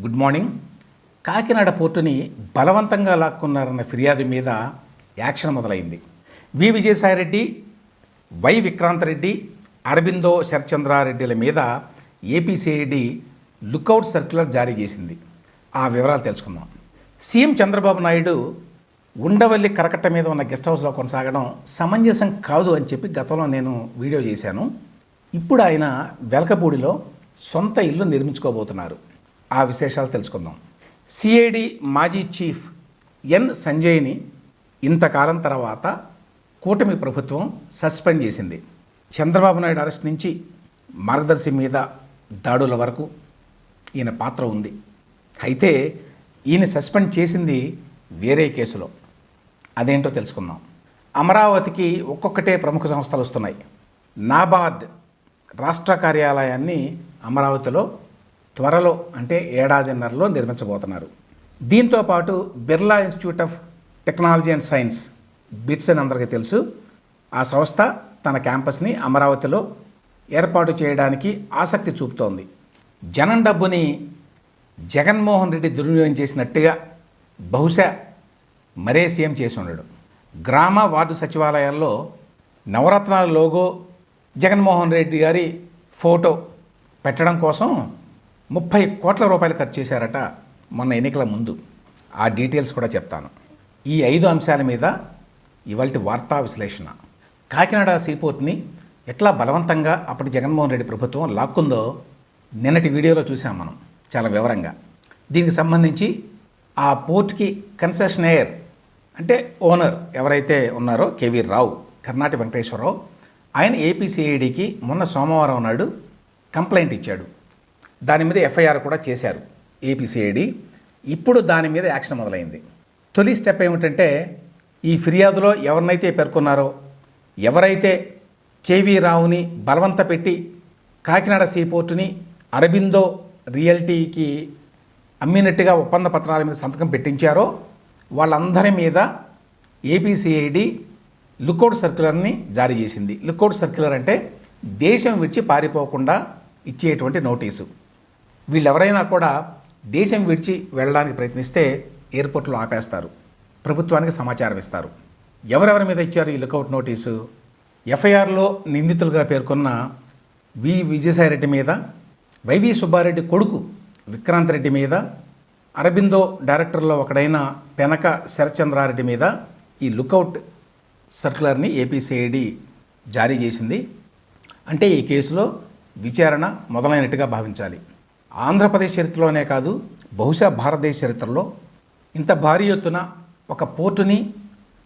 Good morning. Kakinada పోర్టుని బలవంతంగా లాక్కున్నారన్న ఫిర్యాదు మీద యాక్షన్ మొదలైంది. వి. విజయసాయిరెడ్డి వై. విక్రాంతరెడ్డి అరబిందో శరచంద్రారెడ్డిల మీద ఏపీసీఐడి లుకౌట్ సర్క్యులర్ జారీ చేసింది. ఆ వివరాలు తెలుసుకుందాం. సీఎం చంద్రబాబు నాయుడు ఉండవల్లి కరకట్ట మీద ఉన్న గెస్ట్ హౌస్లో కొనసాగడం సమంజసం కాదు అని చెప్పి గతంలో నేను వీడియో చేశాను. ఇప్పుడు ఆయన వెలకపూడిలో సొంత ఇల్లు నిర్మించుకోబోతున్నారు. ఆ విశేషాలు తెలుసుకుందాం. సిఐడి మాజీ చీఫ్ ఎన్ సంజయ్ని ఇంతకాలం తర్వాత కూటమి ప్రభుత్వం సస్పెండ్ చేసింది. చంద్రబాబు నాయుడు అరెస్ట్ నుంచి మార్గదర్శి మీద దాడుల వరకు ఈయన పాత్ర ఉంది. అయితే ఈయన సస్పెండ్ చేసింది వేరే కేసులో. అదేంటో తెలుసుకుందాం. అమరావతికి ఒక్కొక్కటే ప్రముఖ సంస్థలు వస్తున్నాయి. నాబార్డ్ రాష్ట్ర కార్యాలయాన్ని అమరావతిలో త్వరలో అంటే ఏడాదిన్నరలో నిర్మించబోతున్నారు. దీంతో పాటు Birla institute of technology and science BITS అని అందరికీ తెలుసు. ఆ సంస్థ తన క్యాంపస్ని అమరావతిలో ఏర్పాటు చేయడానికి ఆసక్తి చూపుతోంది. జనం డబ్బుని జగన్మోహన్ రెడ్డి దుర్వినియోగం చేసినట్టుగా బహుశా మరే సీఎం చేసి ఉండడు. గ్రామ వార్డు సచివాలయాల్లో నవరత్నాల లోగో జగన్మోహన్ రెడ్డి గారి ఫోటో పెట్టడం కోసం ముప్పై కోట్ల రూపాయలు ఖర్చు చేశారట మొన్న ఎన్నికల ముందు. ఆ డీటెయిల్స్ కూడా చెప్తాను. ఈ ఐదు అంశాల మీద ఇవాళ వార్తా విశ్లేషణ. కాకినాడ సీపోర్ట్ని ఎట్లా బలవంతంగా అప్పటి జగన్మోహన్ రెడ్డి ప్రభుత్వం లాక్కుందో నిన్నటి వీడియోలో చూసాం మనం చాలా వివరంగా. దీనికి సంబంధించి ఆ పోర్ట్కి కన్సెషనయర్ అంటే ఓనర్ ఎవరైతే ఉన్నారో కేవీ రావు కర్ణాటి వెంకటేశ్వరరావు ఆయన ఏపీసీఐడికి మొన్న సోమవారం నాడు కంప్లైంట్ ఇచ్చాడు. దాని మీద ఎఫ్ఐఆర్ కూడా చేశారు ఏపీసీఐడి ఇప్పుడు దాని మీద యాక్షన్ మొదలైంది. తొలి స్టెప్ ఏమిటంటే ఈ ఫిర్యాదులో ఎవరినైతే పేర్కొన్నారో ఎవరైతే కేవీ రావుని బలవంత పెట్టి కాకినాడ సీపోర్టుని అరబిందో రియల్టీకి అమ్మినట్టుగా ఒప్పంద పత్రాల మీద సంతకం పెట్టించారో వాళ్ళందరి మీద ఏపీసీఐడి లుకౌట్ సర్క్యులర్ని జారీ చేసింది. లుకౌట్ సర్క్యులర్ అంటే దేశం విడిచి పారిపోకుండా ఇచ్చేటువంటి నోటీసు. వీళ్ళెవరైనా కూడా దేశం విడిచి వెళ్ళడానికి ప్రయత్నిస్తే ఎయిర్పోర్ట్లో ఆపేస్తారు. ప్రభుత్వానికి సమాచారం ఇస్తారు. ఎవరెవరి మీద ఇచ్చారు ఈ లుకౌట్ నోటీసు? ఎఫ్ఐఆర్లో నిందితులుగా పేర్కొన్న వి. విజయసాయిరెడ్డి మీద వైవి సుబ్బారెడ్డి కొడుకు విక్రాంత్ రెడ్డి మీద అరబిందో డైరెక్టర్లో ఒకడైన పెనక శరత్చంద్రారెడ్డి మీద ఈ లుకౌట్ సర్క్యులర్ని ఏపీసీఐడి జారీ చేసింది. అంటే ఈ కేసులో విచారణ మొదలైనట్టుగా భావించాలి. ఆంధ్రప్రదేశ్ చరిత్రలోనే కాదు బహుశా భారతదేశ చరిత్రలో ఇంత భారీ ఎత్తున ఒక పోర్టుని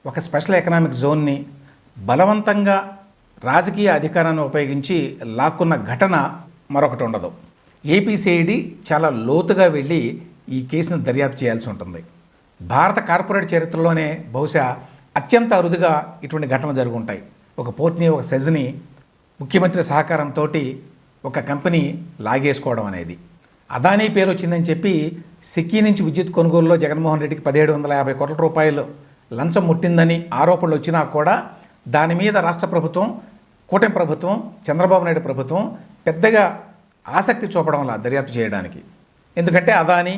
ఒక స్పెషల్ ఎకనామిక్ జోన్ని బలవంతంగా రాజకీయ అధికారాన్ని ఉపయోగించి లాక్కున్న ఘటన మరొకటి ఉండదు. ఏపీసీఐడి చాలా లోతుగా వెళ్ళి ఈ కేసును దర్యాప్తు చేయాల్సి ఉంటుంది. భారత కార్పొరేట్ చరిత్రలోనే బహుశా అత్యంత అరుదుగా ఇటువంటి ఘటనలు జరుగుంటాయి. ఒక పోర్ట్ని ఒక సెజ్ని ముఖ్యమంత్రి సహకారంతో ఒక కంపెనీ లాగేసుకోవడం అనేది. అదానీ పేరు వచ్చిందని చెప్పి సిక్కీ నుంచి విద్యుత్ కొనుగోలులో జగన్మోహన్ రెడ్డికి పదిహేడు వందల యాభై కోట్ల రూపాయలు లంచం ముట్టిందని ఆరోపణలు వచ్చినా కూడా దాని మీద రాష్ట్ర ప్రభుత్వం కూటమి ప్రభుత్వం చంద్రబాబు నాయుడు ప్రభుత్వం పెద్దగా ఆసక్తి చూపడంలా దర్యాప్తు చేయడానికి. ఎందుకంటే అదాని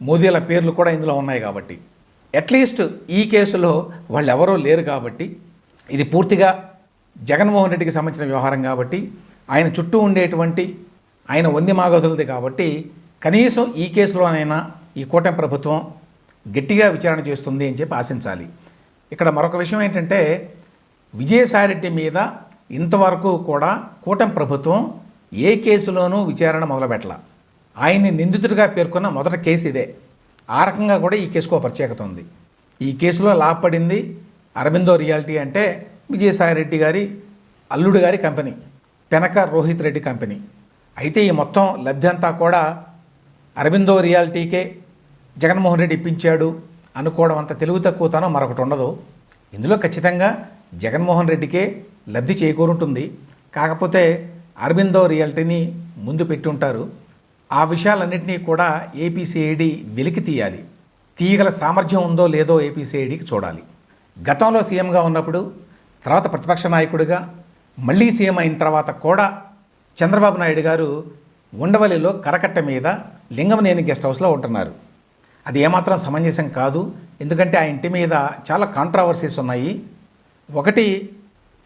మోదీల పేర్లు కూడా ఇందులో ఉన్నాయి కాబట్టి. అట్లీస్ట్ ఈ కేసులో వాళ్ళు ఎవరో లేరు కాబట్టి. ఇది పూర్తిగా జగన్మోహన్ రెడ్డికి సంబంధించిన వ్యవహారం కాబట్టి. ఆయన చుట్టూ ఉండేటువంటి ఆయన వంది మాగదులది కాబట్టి కనీసం ఈ కేసులోనైనా ఈ కూటమి ప్రభుత్వం గట్టిగా విచారణ చేస్తుంది అని చెప్పి ఆశించాలి. ఇక్కడ మరొక విషయం ఏంటంటే విజయసాయిరెడ్డి మీద ఇంతవరకు కూడా కూటమి ప్రభుత్వం ఏ కేసులోనూ విచారణ మొదలుపెట్టల. ఆయన్ని నిందితుడిగా పేర్కొన్న మొదటి కేసు ఇదే. ఆ రకంగా కూడా ఈ కేసుకు ప్రత్యేకత ఉంది. ఈ కేసులో లాభపడింది అరబిందో రియాలిటీ అంటే విజయసాయిరెడ్డి గారి అల్లుడు గారి కంపెనీ పెనక రోహిత్ రెడ్డి కంపెనీ. అయితే ఈ మొత్తం లబ్ధి అంతా కూడా అరబిందో రియాలిటీకే జగన్మోహన్ రెడ్డి ఇప్పించాడు అనుకోవడం అంత తెలుగు తక్కువతనం మరొకటి ఉండదు. ఇందులో ఖచ్చితంగా జగన్మోహన్ రెడ్డికే లబ్ధి చేకూరుంటుంది. కాకపోతే అరబిందో రియాలిటీని ముందు పెట్టి ఉంటారు ఆ విషయాలన్నింటినీ కూడా ఏపీసీఐడి వెలికి తీయాలి. తీయగల సామర్థ్యం ఉందో లేదో ఏపీసీఐడికి చూడాలి. గతంలో సీఎంగా ఉన్నప్పుడు తర్వాత ప్రతిపక్ష నాయకుడిగా మళ్ళీ సీఎం అయిన తర్వాత కూడా చంద్రబాబు నాయుడు గారు ఉండవల్లిలో కరకట్ట మీద లింగమనేని గెస్ట్ హౌస్లో ఉంటున్నారు. అది ఏమాత్రం సమంజసం కాదు. ఎందుకంటే ఆ ఇంటి మీద చాలా కాంట్రావర్సీస్ ఉన్నాయి. ఒకటి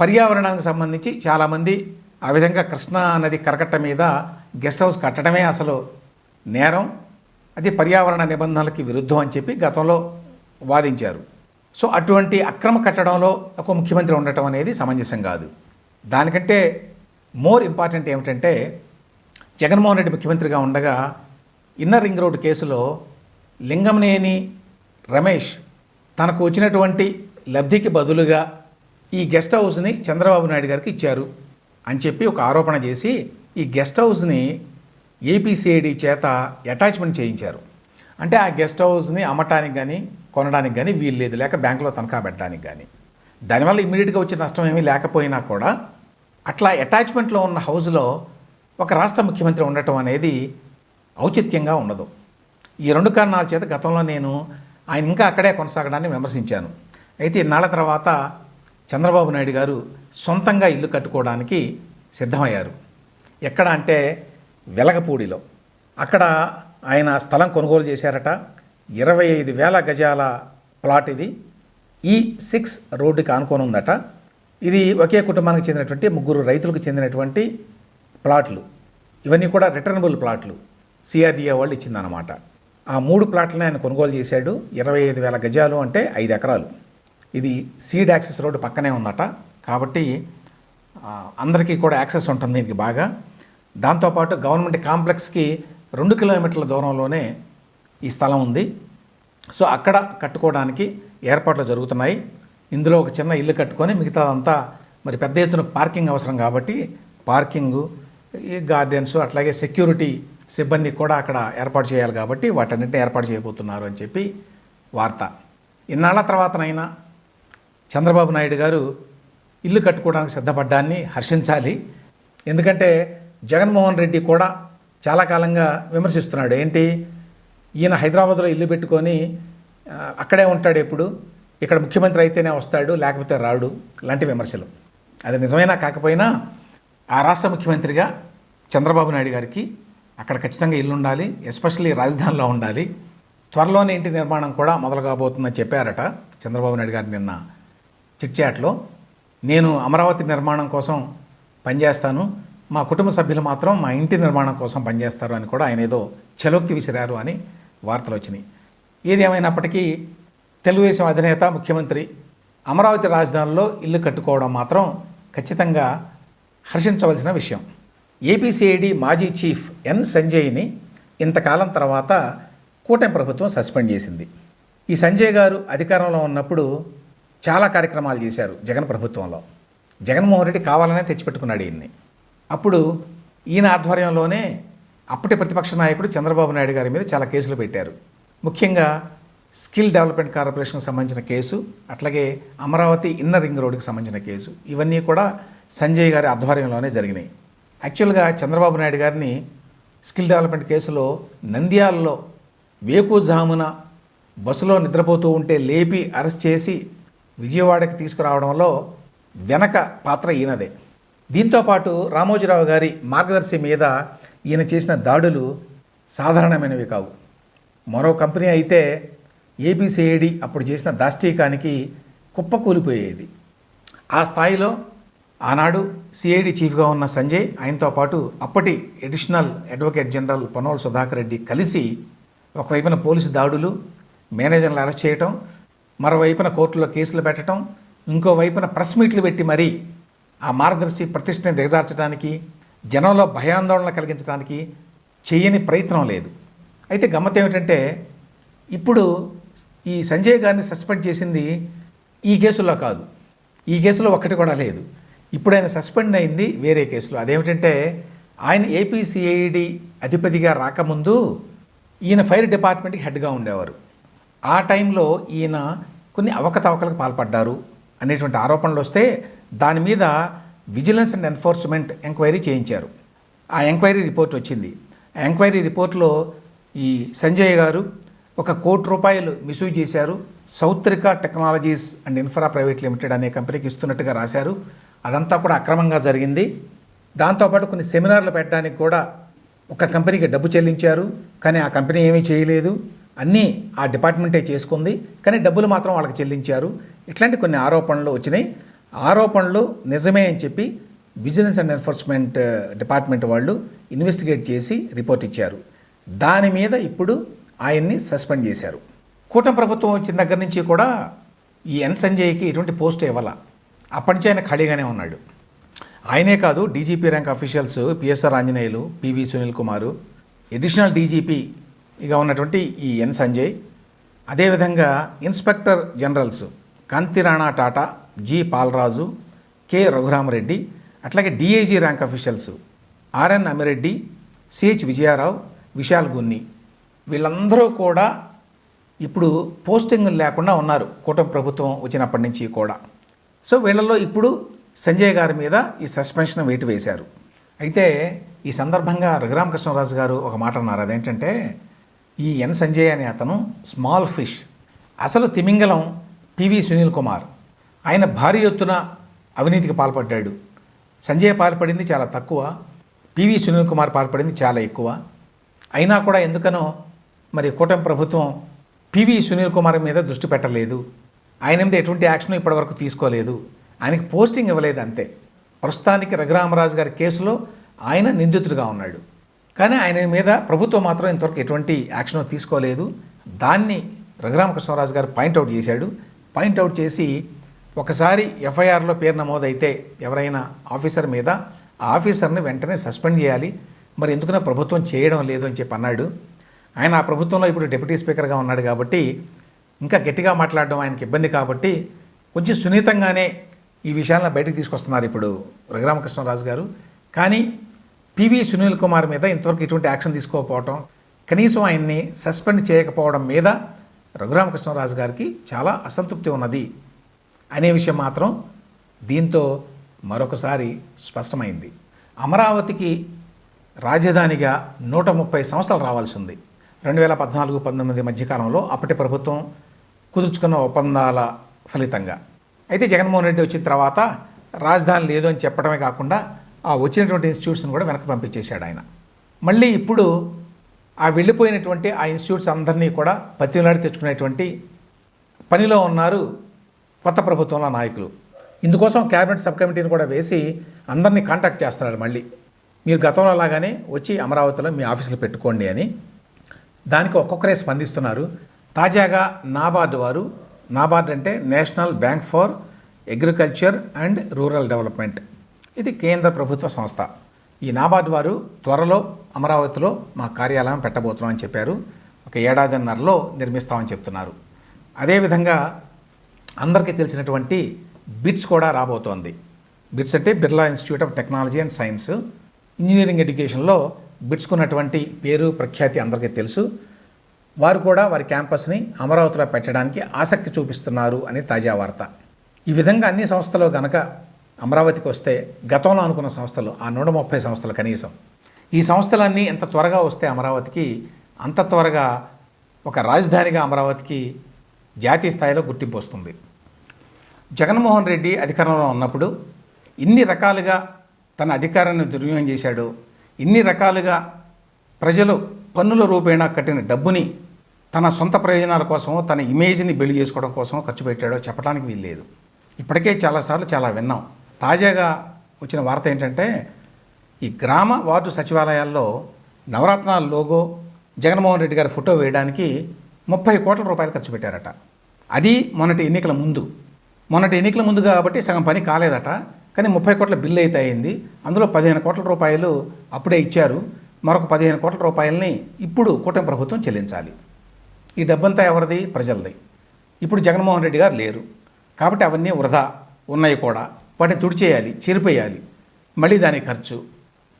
పర్యావరణానికి సంబంధించి చాలామంది ఆ విధంగా కృష్ణా నది కరకట్ట మీద గెస్ట్ హౌస్ కట్టడమే అసలు నేరం. అది పర్యావరణ నిబంధనలకి విరుద్ధం అని చెప్పి గతంలో వాదించారు. సో అటువంటి అక్రమ కట్టడంలో ఒక ముఖ్యమంత్రి ఉండటం అనేది సమంజసం కాదు. దానికంటే మోర్ ఇంపార్టెంట్ ఏమిటంటే జగన్మోహన్ రెడ్డి ముఖ్యమంత్రిగా ఉండగా ఇన్నర్ రింగ్ రోడ్ కేసులో లింగంనేని రమేష్ తనకు వచ్చినటువంటి లబ్ధికి బదులుగా ఈ గెస్ట్ హౌస్ని చంద్రబాబు నాయుడు గారికి ఇచ్చారు అని చెప్పి ఒక ఆరోపణ చేసి ఈ గెస్ట్ హౌస్ని ఏపీసీఐడి చేత అటాచ్మెంట్ చేయించారు. అంటే ఆ గెస్ట్ హౌస్ని అమ్మటానికి కానీ కొనడానికి కానీ వీలు లేదు. లేక బ్యాంకులో తనఖా పెట్టడానికి కానీ దానివల్ల ఇమ్మీడియట్గా వచ్చే నష్టం ఏమీ లేకపోయినా కూడా అట్లా అటాచ్మెంట్లో ఉన్న హౌస్లో ఒక రాష్ట్ర ముఖ్యమంత్రి ఉండటం అనేది ఔచిత్యంగా ఉండదు. ఈ రెండు కారణాల చేత గతంలో నేను ఆయన ఇంకా అక్కడే కొనసాగడాన్ని విమర్శించాను. అయితే ఇన్నాళ్ళ తర్వాత చంద్రబాబు నాయుడు గారు సొంతంగా ఇల్లు కట్టుకోవడానికి సిద్ధమయ్యారు. ఎక్కడ అంటే వెలగపూడిలో. అక్కడ ఆయన స్థలం కొనుగోలు చేశారట. ఇరవై ఐదు వేల గజాల ప్లాట్ ఇది. ఈ సిక్స్ రోడ్డుకి ఆనుకొని ఉందట ఇది ఒకే కుటుంబానికి చెందినటువంటి ముగ్గురు రైతులకు చెందినటువంటి ప్లాట్లు. ఇవన్నీ కూడా రిటర్నబుల్ ప్లాట్లు. సిఆర్డిఏ వాళ్ళు ఇచ్చిందనమాట ఆ మూడు ప్లాట్లని ఆయన కొనుగోలు చేశాడు. ఇరవై ఐదు వేల గజాలు అంటే ఐదు ఎకరాలు. ఇది సీడ్ యాక్సెస్ రోడ్డు పక్కనే ఉందట. కాబట్టి అందరికీ కూడా యాక్సెస్ ఉంటుంది దీనికి బాగా. దాంతోపాటు గవర్నమెంట్ కాంప్లెక్స్కి రెండు కిలోమీటర్ల దూరంలోనే ఈ స్థలం ఉంది. సో అక్కడ కట్టుకోవడానికి ఏర్పాట్లు జరుగుతున్నాయి. ఇందులో ఒక చిన్న ఇల్లు కట్టుకొని మిగతాదంతా మరి పెద్ద ఎత్తున పార్కింగ్ అవసరం కాబట్టి పార్కింగు ఈ గార్డెన్స్ అట్లాగే సెక్యూరిటీ సిబ్బంది కూడా అక్కడ ఏర్పాటు చేయాలి కాబట్టి వాటన్నిటిని ఏర్పాటు చేయబోతున్నారు అని చెప్పి వార్త. ఇన్నాళ్ళ తర్వాతనైనా చంద్రబాబు నాయుడు గారు ఇల్లు కట్టుకోవడానికి సిద్ధపడ్డాన్ని హర్షించాలి. ఎందుకంటే జగన్మోహన్ రెడ్డి కూడా చాలా కాలంగా విమర్శిస్తున్నాడు. ఏంటి? ఈయన హైదరాబాద్లో ఇల్లు పెట్టుకొని అక్కడే ఉంటాడు ఎప్పుడు? ఇక్కడ ముఖ్యమంత్రి అయితేనే వస్తాడు లేకపోతే రాడు లాంటి విమర్శలు. అది నిజమైనా కాకపోయినా ఆ రాష్ట్ర ముఖ్యమంత్రిగా చంద్రబాబు నాయుడు గారికి అక్కడ ఖచ్చితంగా ఇల్లు ఉండాలి ఎస్పెషల్లీ రాజధానిలో ఉండాలి. త్వరలోనే ఇంటి నిర్మాణం కూడా మొదలు కాబోతుందని చెప్పారట చంద్రబాబు నాయుడు గారు నిన్న చిట్చాట్లో. నేను అమరావతి నిర్మాణం కోసం పనిచేస్తాను మా కుటుంబ సభ్యులు మాత్రం మా ఇంటి నిర్మాణం కోసం పనిచేస్తారు అని కూడా ఆయన ఏదో చలోక్తి విసిరారు అని వార్తలు వచ్చినాయి. ఏది ఏమైనప్పటికీ తెలుగుదేశం అధినేత ముఖ్యమంత్రి అమరావతి రాజధానిలో ఇల్లు కట్టుకోవడం మాత్రం ఖచ్చితంగా హర్షించవలసిన విషయం. ఏపీసీఐడి మాజీ చీఫ్ ఎన్ సంజయ్ని ఇంతకాలం తర్వాత కూటమి ప్రభుత్వం సస్పెండ్ చేసింది. ఈ సంజయ్ గారు అధికారంలో ఉన్నప్పుడు చాలా కార్యక్రమాలు చేశారు జగన్ ప్రభుత్వంలో. జగన్మోహన్ రెడ్డి కావాలనే తెచ్చిపెట్టుకున్నాడు ఈయన్ని. అప్పుడు ఈయన ఆధ్వర్యంలోనే అప్పటి ప్రతిపక్ష నాయకుడు చంద్రబాబు నాయుడు గారి మీద చాలా కేసులు పెట్టారు. ముఖ్యంగా స్కిల్ డెవలప్మెంట్ కార్పొరేషన్కి సంబంధించిన కేసు అట్లాగే అమరావతి ఇన్నర్ రింగ్ రోడ్డుకి సంబంధించిన కేసు ఇవన్నీ కూడా సంజయ్ గారి ఆధ్వర్యంలోనే జరిగినాయి. యాక్చువల్గా చంద్రబాబు నాయుడు గారిని స్కిల్ డెవలప్మెంట్ కేసులో నంద్యాలలో వేకుజామున బస్సులో నిద్రపోతూ ఉంటే లేపి అరెస్ట్ చేసి విజయవాడకి తీసుకురావడంలో వెనక పాత్ర ఈయనదే. దీంతోపాటు రామోజీరావు గారి మార్గదర్శి మీద ఈయన చేసిన దాడులు సాధారణమైనవి కావు. మరో కంపెనీ అయితే ఏబిసిఐడి అప్పుడు చేసిన దాష్టీకానికి కుప్పకూలిపోయేది ఆ స్థాయిలో ఆనాడు సిఐడి చీఫ్గా ఉన్న సంజయ్ ఆయనతో పాటు అప్పటి additional advocate general Panol Sudhakar Reddy కలిసి ఒకవైపున పోలీసు దాడులు మేనేజర్లు అరెస్ట్ చేయటం మరోవైపున కోర్టులో కేసులు పెట్టడం ఇంకో వైపున ప్రెస్ మీట్లు పెట్టి మరీ ఆ మార్గదర్శి ప్రతిష్టని దిగజార్చడానికి జనంలో భయాందోళన కలిగించడానికి చేయని ప్రయత్నం లేదు. అయితే గమ్మత్ ఏమిటంటే ఇప్పుడు ఈ సంజయ్ గారిని సస్పెండ్ చేసింది ఈ కేసులో కాదు. ఈ కేసులో ఒక్కటి కూడా లేదు. ఇప్పుడు ఆయన సస్పెండ్ అయింది వేరే కేసులో. అదేమిటంటే ఆయన ఏపీసీఐడి అధిపతిగా రాకముందు ఈయన ఫైర్ డిపార్ట్మెంట్కి హెడ్గా ఉండేవారు. ఆ టైంలో ఈయన కొన్ని అవకతవకలకు పాల్పడ్డారు అనేటువంటి ఆరోపణలు వస్తే దాని మీద విజిలెన్స్ అండ్ ఎన్ఫోర్స్మెంట్ ఎంక్వైరీ చేయించారు. ఆ ఎంక్వైరీ రిపోర్ట్ వచ్చింది. ఆ ఎంక్వైరీ రిపోర్ట్లో ఈ సంజయ్ గారు ఒక కోటి రూపాయలు మిస్యూజ్ చేశారు. Soutrika technologies and infra private limited అనే కంపెనీకి ఇస్తున్నట్టుగా రాశారు. అదంతా కూడా అక్రమంగా జరిగింది. దాంతోపాటు కొన్ని సెమినార్లు పెట్టడానికి కూడా ఒక కంపెనీకి డబ్బు చెల్లించారు. కానీ ఆ కంపెనీ ఏమీ చేయలేదు. అన్నీ ఆ డిపార్ట్మెంటే చేసుకుంది. కానీ డబ్బులు మాత్రం వాళ్ళకి చెల్లించారు. ఇట్లాంటి కొన్ని ఆరోపణలు వచ్చినాయి. ఆరోపణలు నిజమే అని చెప్పి విజిలెన్స్ అండ్ ఎన్ఫోర్స్మెంట్ డిపార్ట్మెంట్ వాళ్ళు ఇన్వెస్టిగేట్ చేసి రిపోర్ట్ ఇచ్చారు. దాని మీద ఇప్పుడు ఆయన్ని సస్పెండ్ చేశారు. కూటమి ప్రభుత్వం వచ్చిన దగ్గర నుంచి కూడా ఈ ఎన్ సంజయ్కి ఎటువంటి పోస్ట్ ఇవ్వాల. అప్పటి నుంచి ఆయన ఖాళీగానే ఉన్నాడు. ఆయనే కాదు DGP rank officials PSR Anjaneyulu PV Sunil Kumar additional డీజీపీగా ఉన్నటువంటి ఈ ఎన్ సంజయ్ అదేవిధంగా inspector generals Kanthi Rana Tata G Palaraju K Raghurama Reddy అట్లాగే DIG rank officials RN Ammi Reddy CH Vijaya Rao Vishal Gunni. వీళ్ళందరూ కూడా ఇప్పుడు posting లేకుండా ఉన్నారు. కూటమి ప్రభుత్వం వచ్చినప్పటి నుంచి కూడా. సో వీళ్ళలో ఇప్పుడు సంజయ్ గారి మీద ఈ సస్పెన్షన్ వేటు వేశారు. అయితే ఈ సందర్భంగా రఘురామకృష్ణరాజు గారు ఒక మాట అన్నారు. అదేంటంటే ఈ ఎన్ సంజయ్ అనే అతను స్మాల్ ఫిష్. అసలు తిమింగలం పివి సునీల్ కుమార్. ఆయన భారీ ఎత్తున అవినీతికి పాల్పడ్డాడు. సంజయ్ పాల్పడింది చాలా తక్కువ. పివి సునీల్ కుమార్ పాల్పడింది చాలా ఎక్కువ. అయినా కూడా ఎందుకనో మరి కూటమి ప్రభుత్వం పివి సునీల్ కుమార్ మీద దృష్టి పెట్టలేదు. ఆయన మీద ఎటువంటి యాక్షన్ ఇప్పటివరకు తీసుకోలేదు. ఆయనకి పోస్టింగ్ ఇవ్వలేదు అంతే. ప్రస్తుతానికి రఘురామరాజు గారి కేసులో ఆయన నిందితుడిగా ఉన్నాడు. కానీ ఆయన మీద ప్రభుత్వం మాత్రం ఇంతవరకు ఎటువంటి యాక్షన్ తీసుకోలేదు. దాన్ని రఘురామకృష్ణరాజు గారు పాయింట్అవుట్ చేశాడు. పాయింట్అవుట్ చేసి ఒకసారి ఎఫ్ఐఆర్లో పేరు నమోదైతే ఎవరైనా ఆఫీసర్ మీద ఆ ఆఫీసర్ని వెంటనే సస్పెండ్ చేయాలి. మరి ఎందుకన్నా ప్రభుత్వం చేయడం లేదు అని చెప్పి అన్నాడు. ఆయన ఆ ప్రభుత్వంలో ఇప్పుడు డిప్యూటీ స్పీకర్గా ఉన్నాడు కాబట్టి ఇంకా గట్టిగా మాట్లాడడం ఆయనకి ఇబ్బంది కాబట్టి కొంచెం సున్నితంగానే ఈ విషయాలను బయటకు తీసుకొస్తున్నారు ఇప్పుడు రఘురామకృష్ణరాజు గారు. కానీ పివి సునీల్ కుమార్ మీద ఇంతవరకు ఇటువంటి యాక్షన్ తీసుకోకపోవడం కనీసం ఆయన్ని సస్పెండ్ చేయకపోవడం మీద రఘురామకృష్ణరాజు గారికి చాలా అసంతృప్తి ఉన్నది అనే విషయం మాత్రం దీంతో మరొకసారి స్పష్టమైంది. అమరావతికి రాజధానిగా నూట ముప్పై సంవత్సరాలు రావాల్సి ఉంది. రెండు వేల పద్నాలుగు పంతొమ్మిది మధ్యకాలంలో అప్పటి ప్రభుత్వం కుదుర్చుకున్న ఒప్పందాల ఫలితంగా. అయితే జగన్మోహన్ రెడ్డి వచ్చిన తర్వాత రాజధాని లేదు అని చెప్పడమే కాకుండా ఆ వచ్చినటువంటి ఇన్స్టిట్యూట్స్ని కూడా వెనక్కి పంపించేశాడు ఆయన. మళ్ళీ ఇప్పుడు ఆ వెళ్ళిపోయినటువంటి ఆ ఇన్స్టిట్యూట్స్ అందరినీ కూడా పత్తిలాడి తెచ్చుకునేటువంటి పనిలో ఉన్నారు కొత్త ప్రభుత్వంలో నాయకులు. ఇందుకోసం క్యాబినెట్ సబ్ కమిటీని కూడా వేసి అందరినీ కాంటాక్ట్ చేస్తున్నారు మళ్ళీ. మీరు గతంలో లాగానే వచ్చి అమరావతిలో మీ ఆఫీసులు పెట్టుకోండి అని దానికి ఒక్కొక్కరే స్పందిస్తున్నారు. తాజాగా నాబార్డు వారు నాబార్డ్ అంటే national bank for agriculture and rural development. ఇది కేంద్ర ప్రభుత్వ సంస్థ. ఈ నాబార్డు వారు త్వరలో అమరావతిలో మా కార్యాలయం పెట్టబోతున్నాం అని చెప్పారు. ఒక ఏడాదిన్నరలో నిర్మిస్తామని చెప్తున్నారు. అదేవిధంగా అందరికీ తెలిసినటువంటి బిట్స్ కూడా రాబోతోంది. బిట్స్ అంటే Birla institute of technology and science. Engineering ఎడ్యుకేషన్లో బిట్స్కున్నటువంటి పేరు ప్రఖ్యాతి అందరికీ తెలుసు. వారు కూడా వారి క్యాంపస్ని అమరావతిలో పెట్టడానికి ఆసక్తి చూపిస్తున్నారు అని తాజా వార్త. ఈ విధంగా అన్ని సంస్థలు గనక అమరావతికి వస్తే గతంలో అనుకున్న సంస్థలు ఆ నూట ముప్పై సంస్థలు కనీసం. ఈ సంస్థలన్నీ ఎంత త్వరగా వస్తే అమరావతికి అంత త్వరగా ఒక రాజధానిగా అమరావతికి జాతీయ స్థాయిలో గుర్తింపు వస్తుంది. జగన్మోహన్ రెడ్డి అధికారంలో ఉన్నప్పుడు ఇన్ని రకాలుగా తన అధికారాన్ని దుర్వినియోగం చేశాడు. ఇన్ని రకాలుగా ప్రజలు పన్నుల రూపేణా కట్టిన డబ్బుని తన సొంత ప్రయోజనాల కోసమో తన ఇమేజ్ని బిల్డ్ చేసుకోవడం కోసమో ఖర్చు పెట్టాడో చెప్పడానికి వీల్లేదు. ఇప్పటికే చాలాసార్లు చాలా విన్నాం. తాజాగా వచ్చిన వార్త ఏంటంటే ఈ గ్రామ వార్డు సచివాలయాల్లో నవరత్నాల లోగో జగన్మోహన్ రెడ్డి గారి ఫోటో వేయడానికి ముప్పై కోట్ల రూపాయలు ఖర్చు పెట్టారట. అది మొన్నటి ఎన్నికల ముందు. మొన్నటి ఎన్నికల ముందు కాబట్టి సగం పని కాలేదట. కానీ ముప్పై కోట్ల బిల్లు అయితే అయింది. అందులో పదిహేను కోట్ల రూపాయలు అప్పుడే ఇచ్చారు. మరొక పదిహేను కోట్ల రూపాయలని ఇప్పుడు కూటమి ప్రభుత్వం చెల్లించాలి. ఈ డబ్బంతా ఎవరిది? ప్రజలది. ఇప్పుడు జగన్మోహన్ రెడ్డి గారు లేరు. కాబట్టి అవన్నీ వృధా. ఉన్నాయి కూడా. వాటిని తుడిచేయాలి చెరిపేయాలి. మళ్ళీ దాని ఖర్చు.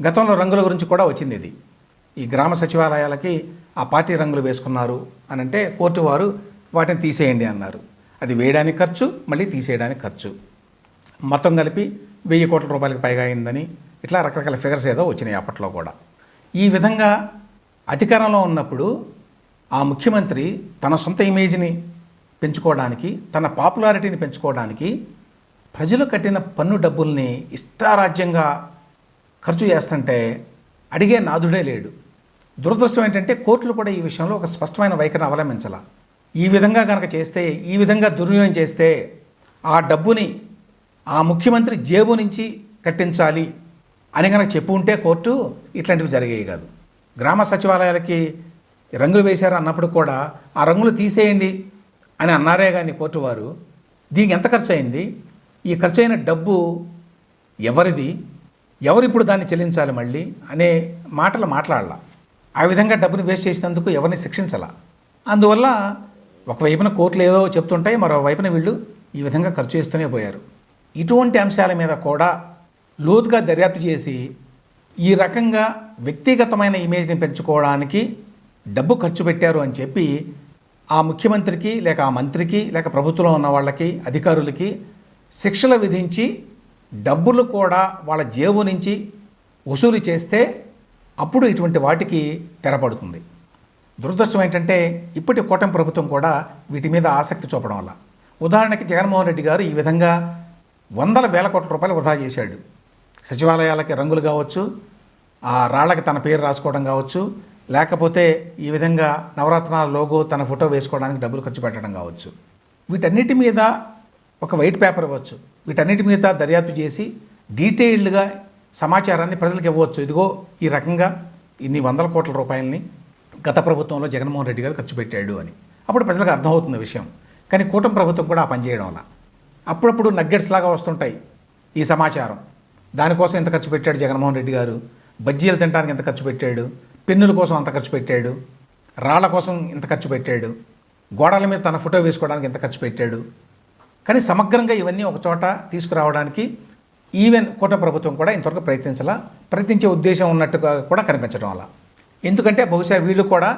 గతంలో రంగుల గురించి కూడా వచ్చింది ఇది. ఈ గ్రామ సచివాలయాలకి ఆ పార్టీ రంగులు వేసుకున్నారు అని అంటే కోర్టు వారు వాటిని తీసేయండి అన్నారు. అది వేయడానికి ఖర్చు మళ్ళీ తీసేయడానికి ఖర్చు. మొత్తం కలిపి వెయ్యి కోట్ల రూపాయలకు పైగా అయిందని ఇట్లా రకరకాల ఫిగర్స్ ఏదో వచ్చినాయి అప్పట్లో కూడా. ఈ విధంగా అధికారంలో ఉన్నప్పుడు ఆ ముఖ్యమంత్రి తన సొంత ఇమేజ్ని పెంచుకోవడానికి తన పాపులారిటీని పెంచుకోవడానికి ప్రజలు కట్టిన పన్ను డబ్బుల్ని ఇష్టారాజ్యంగా ఖర్చు చేస్తుంటే అడిగే నాదుడే లేడు. దురదృష్టం ఏంటంటే కోర్టులు కూడా ఈ విషయంలో ఒక స్పష్టమైన వైఖరిని అవలంబించాల. ఈ విధంగా కనుక చేస్తే ఈ విధంగా దుర్వినియోగం చేస్తే ఆ డబ్బుని ఆ ముఖ్యమంత్రి జేబు నుంచి కట్టించాలి అని కనుక చెప్పు ఉంటే కోర్టు ఇట్లాంటివి జరిగేవి కాదు. గ్రామ సచివాలయాలకి రంగులు వేశారు అన్నప్పుడు కూడా ఆ రంగులు తీసేయండి అని అన్నారే కానీ కోర్టు వారు దీనికి ఎంత ఖర్చు అయింది ఈ ఖర్చు అయిన డబ్బు ఎవరిది? ఎవరు ఇప్పుడు దాన్ని చెల్లించాలి మళ్ళీ అనే మాటలు మాట్లాడాల. ఆ విధంగా డబ్బును వేస్ట్ చేసినందుకు ఎవరిని శిక్షించాల. అందువల్ల ఒకవైపున కోర్టులు ఏదో చెప్తుంటాయి మరోవైపున వీళ్ళు ఈ విధంగా ఖర్చు చేస్తూనే పోయారు. ఇటువంటి అంశాల మీద కూడా లోతుగా దర్యాప్తు చేసి ఈ రకంగా వ్యక్తిగతమైన ఇమేజ్ని పెంచుకోవడానికి డబ్బు ఖర్చు పెట్టారు అని చెప్పి ఆ ముఖ్యమంత్రికి లేక ఆ మంత్రికి లేక ప్రభుత్వంలో ఉన్న వాళ్ళకి అధికారులకి శిక్షలు విధించి డబ్బులు కూడా వాళ్ళ జేబు నుంచి వసూలు చేస్తే అప్పుడు ఇటువంటి వాటికి తెరపడుతుంది. దురదృష్టం ఏంటంటే ఇప్పటి కూటమి ప్రభుత్వం కూడా వీటి మీద ఆసక్తి చూపడం వల్ల. ఉదాహరణకి జగన్మోహన్ రెడ్డి గారు ఈ విధంగా వందల వేల కోట్ల రూపాయలు వృధా చేశాడు. సచివాలయాలకి రంగులు కావచ్చు ఆ రాళ్ళకి తన పేరు రాసుకోవడం కావచ్చు లేకపోతే ఈ విధంగా నవరత్నాల లోగో తన ఫోటో వేసుకోవడానికి డబ్బులు ఖర్చు పెట్టడం కావచ్చు. వీటన్నిటి మీద ఒక వైట్ పేపర్ ఇవ్వచ్చు. వీటన్నిటి మీద దర్యాప్తు చేసి డీటెయిల్డ్గా సమాచారాన్ని ప్రజలకు ఇవ్వచ్చు. ఇదిగో ఈ రకంగా ఇన్ని వందల కోట్ల రూపాయలని గత ప్రభుత్వంలో జగన్మోహన్ రెడ్డి గారు ఖర్చు పెట్టాడు అని. అప్పుడు ప్రజలకు అర్థమవుతుంది విషయం. కానీ కూటమి ప్రభుత్వం కూడా ఆ పని చేయడం వల్ల. అప్పుడప్పుడు నగ్గెట్స్ లాగా వస్తుంటాయి ఈ సమాచారం. దానికోసం ఎంత ఖర్చు పెట్టాడు జగన్మోహన్ రెడ్డి గారు? బజ్జీలు తినడానికి ఎంత ఖర్చు పెట్టాడు? పెన్నుల కోసం అంత ఖర్చు పెట్టాడు? రాళ్ళ కోసం ఇంత ఖర్చు పెట్టాడు? గోడల మీద తన ఫోటో వేసుకోవడానికి ఎంత ఖర్చు పెట్టాడు? కానీ సమగ్రంగా ఇవన్నీ ఒక చోట తీసుకురావడానికి ఈవెన్ కూట ప్రభుత్వం కూడా ఇంతవరకు ప్రయత్నించాలా ప్రయత్నించే ఉద్దేశం ఉన్నట్టుగా కూడా కనిపించడం వల్ల. ఎందుకంటే బహుశా వీళ్ళు కూడా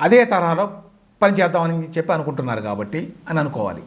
అదే తరహాలో పనిచేద్దామని చెప్పి అనుకుంటున్నారు కాబట్టి అని అనుకోవాలి.